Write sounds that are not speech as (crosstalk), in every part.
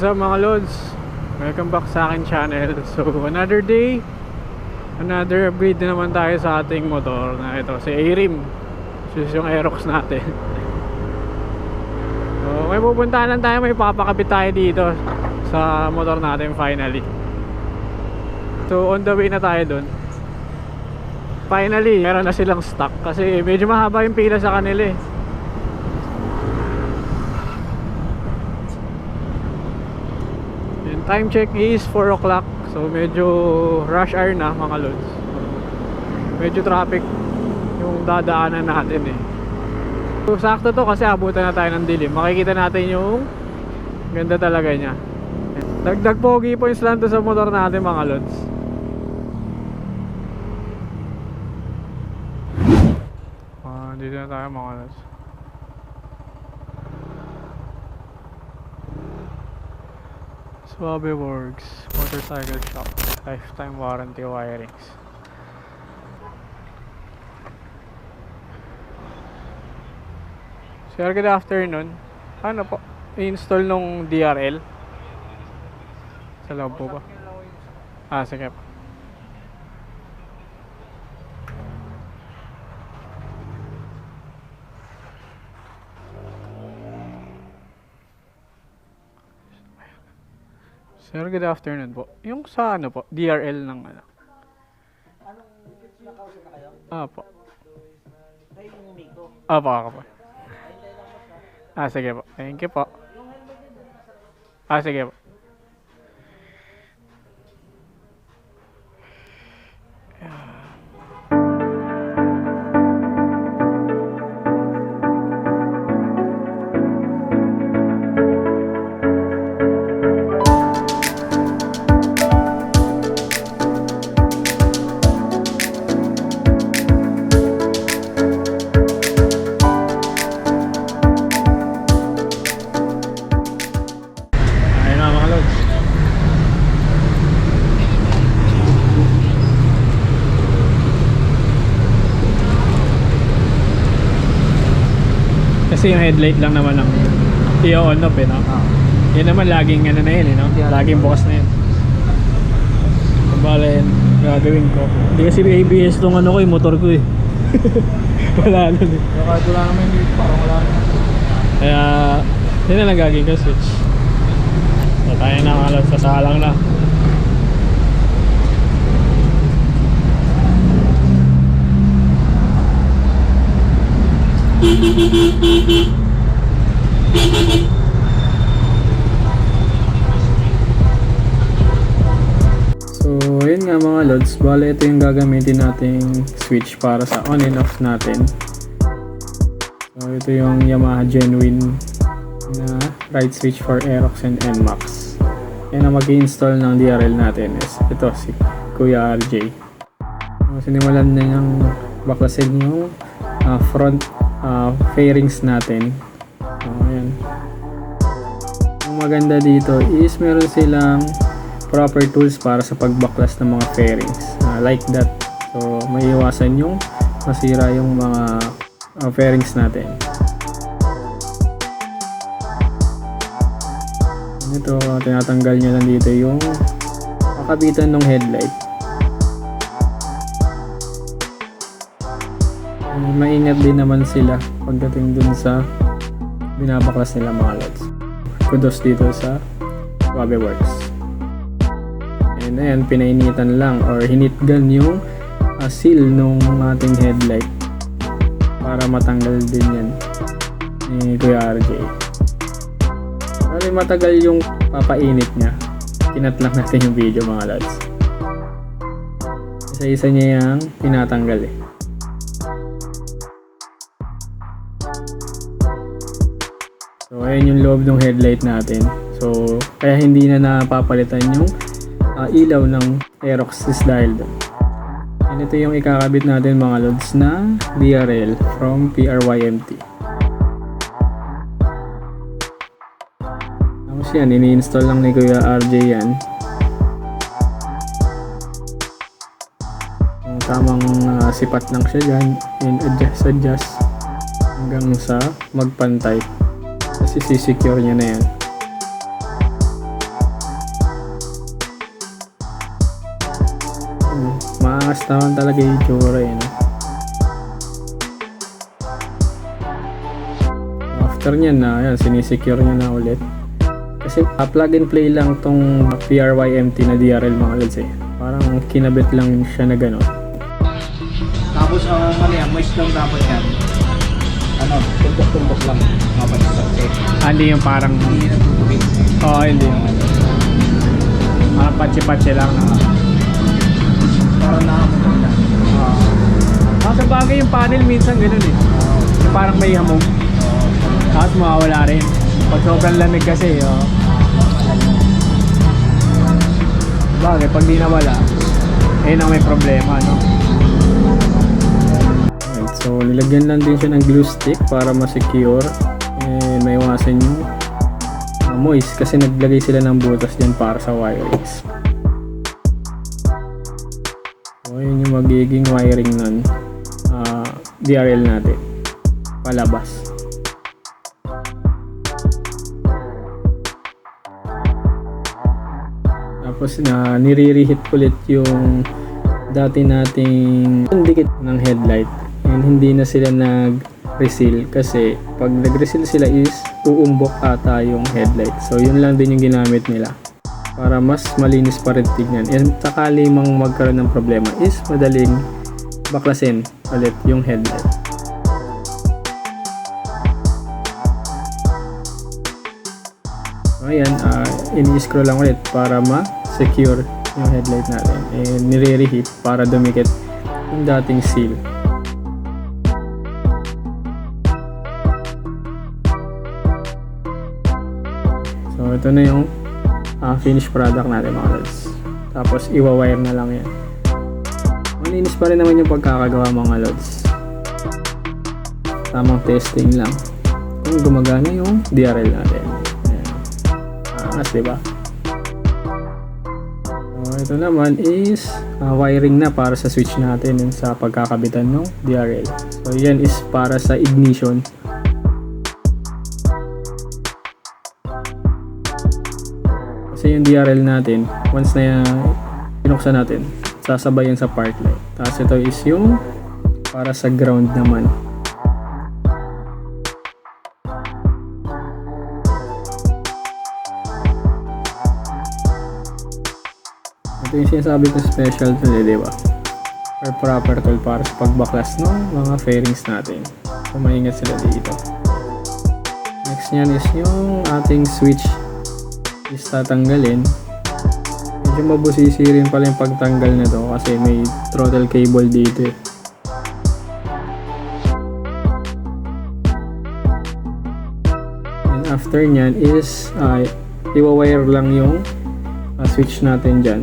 what's up mga lods? Welcome back sa akin channel. (laughs) So, another day, another upgrade na naman tayo sa ating motor na ito, si A-Rim. So, yung Aerox natin. (laughs) So, may pupuntahan lang tayo, may papakabit tayo dito sa motor natin finally. So, on the way na tayo dun. Finally, meron na silang stock kasi medyo mahaba yung pila sa kanila eh. Yung time check is 4 o'clock. So medyo rush hour na mga lods. Medyo traffic yung dadaanan natin eh. So sakto to kasi abutan na tayo ng dilim. Makikita natin yung ganda talaga niya. Dagdag pogi points lang to sa motor natin mga lods. Ah, dito na tayo mga lods. Swabe Works Motorcycle Shop Lifetime warranty wirings Sir, good afternoon Ano po? I-install nung DRL? Sa loob po ba? Ah, sige po Sir, good afternoon po. Yung sa ano po, DRL ng ano? Anong nakausap na kayo? Ah po. Ay, yung Miko. Ah po, ako po. Ah, sige po. Thank you po. Ah, sige po. Kasi yung headlight lang naman ang i-on off eh, no? Yan naman laging ano na yun eh, no? Laging bukas na yun. Bala yan, gagawin ko. Hindi kasi ABS tong ano ko yung motor ko eh. (laughs) wala nun eh. Kaya kahit wala naman yung parang wala naman. Kaya, yun na lang gagawin ko, switch. So, tayo na lods, sasalang na. So, yun nga mga lods. Bale, ito yung gagamitin nating switch para sa on and off natin. So, ito yung Yamaha Genuine na right switch for Aerox and NMAX. Yan ang mag-install ng DRL natin is ito si Kuya RJ. So, sinimulan na niyang baklasin yung ah, front ah, fairings natin. So, ayan. Ang maganda dito is meron silang proper tools para sa pagbaklas ng mga fairings. Ah, like that. So, may iwasan yung masira yung mga ah, fairings natin. Ito, tinatanggal niya lang dito yung makabitan ng headlight. Maingat din naman sila pagdating dun sa binabaklas nila mga lods. Kudos dito sa Wabe Works. And ayan, pinainitan lang or hinitgan yung uh, seal nung ating headlight para matanggal din yan ni Kuya RJ. Bali matagal yung papainit niya. Kinat lang natin yung video mga lads. Isa-isa niya yung tinatanggal eh. Ayan yung loob ng headlight natin. So kaya hindi na napapalitan yung ah, ilaw ng Aerox is dahil doon. And ito yung ikakabit natin mga lods na DRL from PRYMT. Tapos yan, ini-install lang ni Kuya RJ yan. Yung tamang ah, sipat lang siya dyan. And adjust, adjust. Hanggang sa magpantay. Tapos isi-secure nyo na yan. Hmm. Maangas naman talaga yung itsura yun. Eh, After nyan na, yan, sinisecure nyo na ulit. Kasi uh, plug and play lang tong PRYMT na DRL mga lods eh. Parang kinabit lang siya na gano'n. Tapos ang uh, ano moist lang dapat yan. Ano, tumbok-tumbok lang. Ah, hindi yung parang... Na. Oo, hindi yung... Parang patsi-patsi lang na... Parang nakamutok na. Ah, sa bagay yung panel minsan gano'n eh. Parang may hamog. Tapos mawawala rin. Pag sobrang lamig kasi, oh. Bagay, pag di nawala, eh ang may problema, no? So nilagyan lang din siya ng glue stick para ma-secure and maiwasan yung uh, moist kasi naglagay sila ng butas dyan para sa wirings. So yun yung magiging wiring nun. ah, DRL natin. Palabas. Tapos na nire-reheat ulit yung dati nating dikit ng headlight and hindi na sila nag-reseal kasi pag nag-reseal sila is uumbok ata yung headlight. So yun lang din yung ginamit nila para mas malinis pa rin tignan. And sakali mang magkaroon ng problema is madaling baklasin ulit yung headlight. Ayan, uh, ini-scroll lang ulit para ma-secure yung headlight natin. And nire-reheat para dumikit yung dating seal. Ito na yung ah, finished product natin mga lods. Tapos iwa-wire na lang yan. Malinis pa rin naman yung pagkakagawa mga lods. Tamang testing lang. Kung gumagana yung DRL natin. Ayan. Angas, diba? So, ito naman is ah, wiring na para sa switch natin sa pagkakabitan ng DRL. So, yan is para sa ignition. Yung DRL natin, once na pinuksan natin, sasabayan sa part light. Tapos ito is yung para sa ground naman. Ito yung sinasabi ko special tool eh, di ba? Or proper tool para sa pagbaklas ng mga fairings natin. So, maingat sila dito. Next niyan is yung ating switch is tatanggalin. Medyo mabusisi rin pala yung pagtanggal na to kasi may throttle cable dito eh. And after nyan is uh, iwa-wire lang yung uh, switch natin dyan.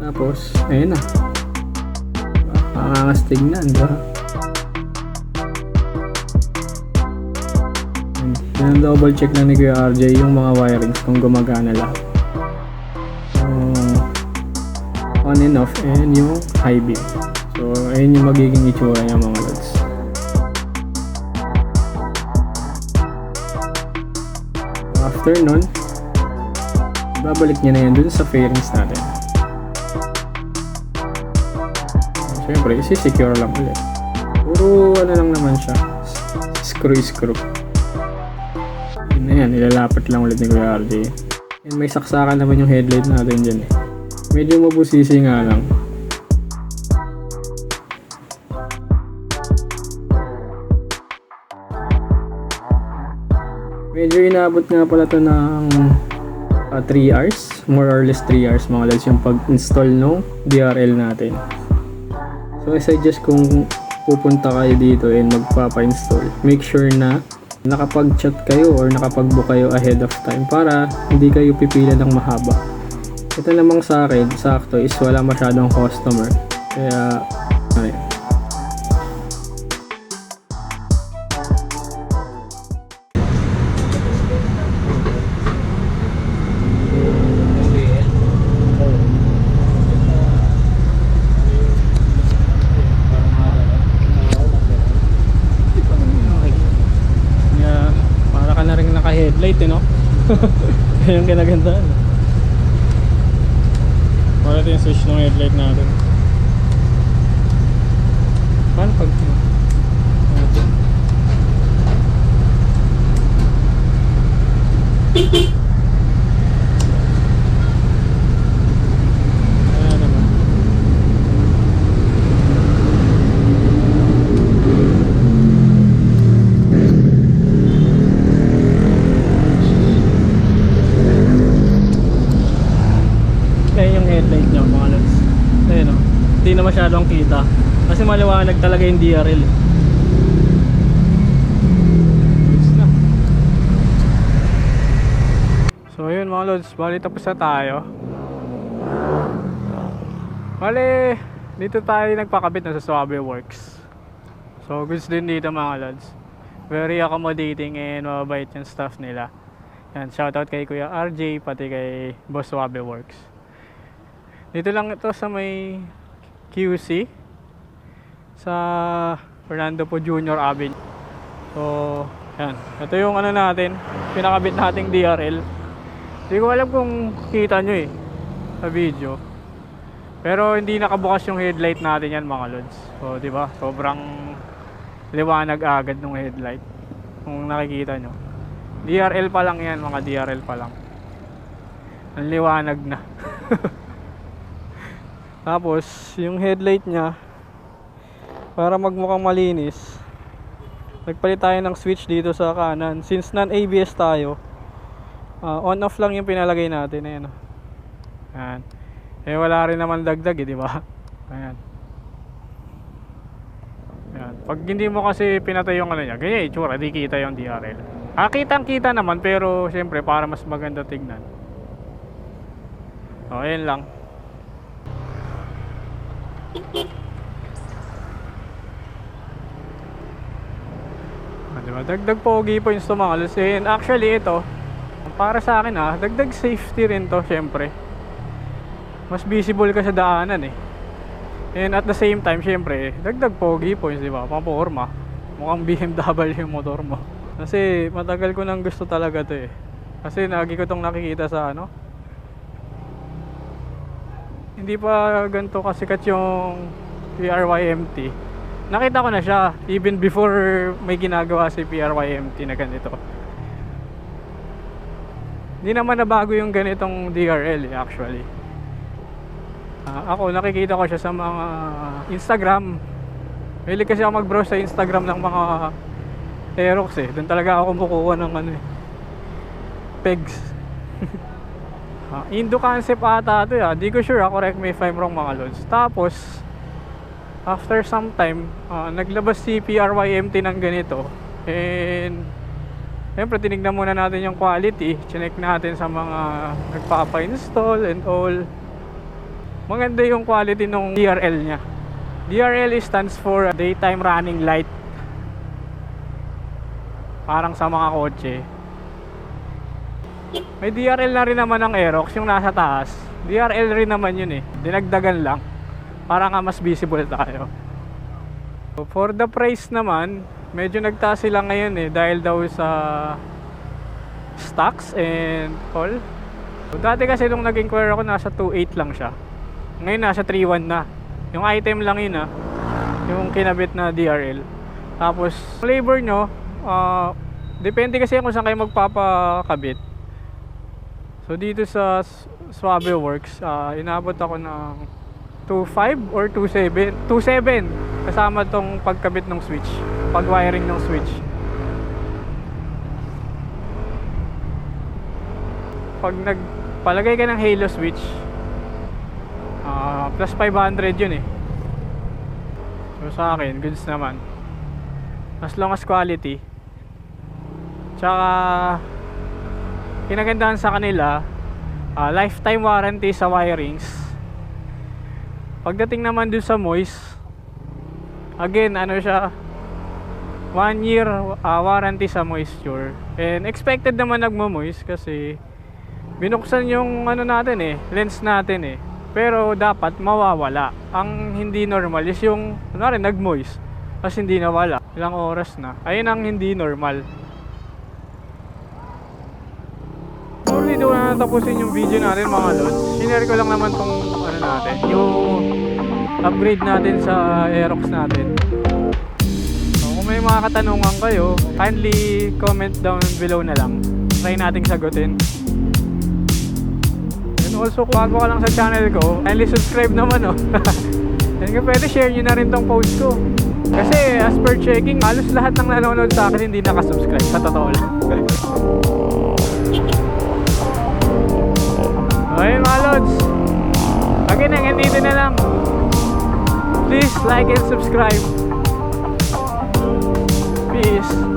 Tapos, ayun na. Ang angas tignan, di ba? Yan double check na ni Kuya RJ yung mga wirings kung gumagana lahat. Yung on and off and yung high beam. So, ayun yung magiging itsura niya mga lods. After nun, babalik niya na yan dun sa fairings natin. Siyempre, isi-secure lang ulit. Puro ano lang naman siya. Screw-screw. Yun na yan, ilalapit lang ulit ni Kuya RJ. And may saksakan naman yung headlight natin dyan eh. Medyo mabusisi nga lang. Medyo inabot nga pala to ng 3 hours. More or less 3 hours mga lads yung pag-install no DRL natin. So I suggest kung pupunta kayo dito and magpapa-install, make sure na nakapag-chat kayo or nakapag-book kayo ahead of time para hindi kayo pipila ng mahaba. Ito namang sa akin, sakto is wala masyadong customer. Kaya, ay, rin naka-headlight, eh, no? (laughs) Yung kinagandaan. Wala ito yung switch ng headlight natin. Paano pag... Ito. Ayan naman. Ayan yung headlight niya mga lods. Ayan o. Hindi na masyadong kita. Kasi maliwanag talaga yung DRL. So ayun mga lods, bali tapos na tayo. Bali, dito tayo nagpakabit na sa Suave Works. So goods din dito mga lods. Very accommodating and mababait yung staff nila. Yan, shoutout kay Kuya RJ, pati kay Boss Suave Works. Dito lang ito sa may QC sa Fernando Po Junior Avenue. So, yan. Ito yung ano natin, pinakabit nating DRL. Hindi ko alam kung kita nyo eh sa video. Pero hindi nakabukas yung headlight natin yan mga lods. So, di ba? Sobrang liwanag agad ng headlight. Kung nakikita nyo. DRL pa lang yan, mga DRL pa lang. Ang liwanag na. (laughs) Tapos, yung headlight niya, para magmukhang malinis, nagpalit tayo ng switch dito sa kanan. Since non-ABS tayo, ah, on-off lang yung pinalagay natin. Ayan. oh. Ayan. Eh, wala rin naman dagdag eh, di ba? Ayan. Ayan. Pag hindi mo kasi pinatay yung ano niya, ganyan itsura, di kita yung DRL. Ah, kitang kita naman, pero syempre, para mas maganda tignan. O, ayan lang. Diba? Dagdag pogi points to mga lods. And actually ito, para sa akin ah, dagdag safety rin to syempre. Mas visible ka sa daanan eh. And at the same time, syempre, dagdag pogi points, di ba? Pamporma. Mukhang BMW yung motor mo. Kasi matagal ko nang gusto talaga to eh. Kasi lagi ko tong nakikita sa ano. Hindi pa ganito kasikat yung PRYMT. Nakita ko na siya even before may ginagawa si PRYMT na ganito. Hindi naman nabago yung ganitong DRL eh, actually. Ah, ako nakikita ko siya sa mga Instagram. Mahilig kasi ako mag-browse sa Instagram ng mga Aerox eh. Doon talaga ako kumukuha ng ano eh. Pegs. (laughs) Ah, Indo concept ata ito ah. Di ko sure ah. Correct me if I'm wrong mga lods. Tapos, after some time, ah, naglabas si PRYMT ng ganito. And, Siyempre, tinignan muna natin yung quality. Chinek natin sa mga nagpapa-install and all. Maganda yung quality ng DRL niya. DRL stands for Daytime Running Light. Parang sa mga kotse. May DRL na rin naman ng Aerox, yung nasa taas. DRL rin naman yun eh. Dinagdagan lang. Para nga mas visible tayo. For the price naman, medyo nagtaas sila ngayon eh. Dahil daw sa stocks and all. So, dati kasi nung nag-inquire ako, nasa 2.8 lang siya. Ngayon nasa 3.1 na. Yung item lang yun ah. Yung kinabit na DRL. Tapos, labor nyo, ah, depende kasi kung saan kayo magpapakabit. So dito sa Suave Works, ah, inabot ako ng 2.5 or 2.7. 2.7 kasama tong pagkabit ng switch, pag-wiring ng switch. Pag nagpalagay ka ng Halo switch, ah, plus 500 yun eh. So sa akin, goods naman. As long as quality. Tsaka kinagandahan sa kanila ah, lifetime warranty sa wirings pagdating naman dun sa moist again ano siya one year ah, warranty sa moisture. And expected naman nagmo-moist kasi binuksan yung ano natin eh lens natin eh. Pero dapat mawawala. Ang hindi normal is yung kunwari nag-moist tapos hindi nawala. Ilang oras na. Ayun ang hindi normal. Hindi ko na tapusin yung video natin mga lods. Sinare ko lang naman tong natin, yung upgrade natin sa Aerox natin. So, kung may mga katanungan kayo, kindly comment down below na lang. Try nating sagutin. And also, kung bago ka lang sa channel ko, kindly subscribe naman oh. (laughs) And kung pwede, share nyo na rin tong post ko. Kasi as per checking, halos lahat ng nanonood sa akin hindi nakasubscribe. Sa totoo lang. (laughs) Okay mga lods akin hanggang dito na lang. Please like and subscribe. Peace.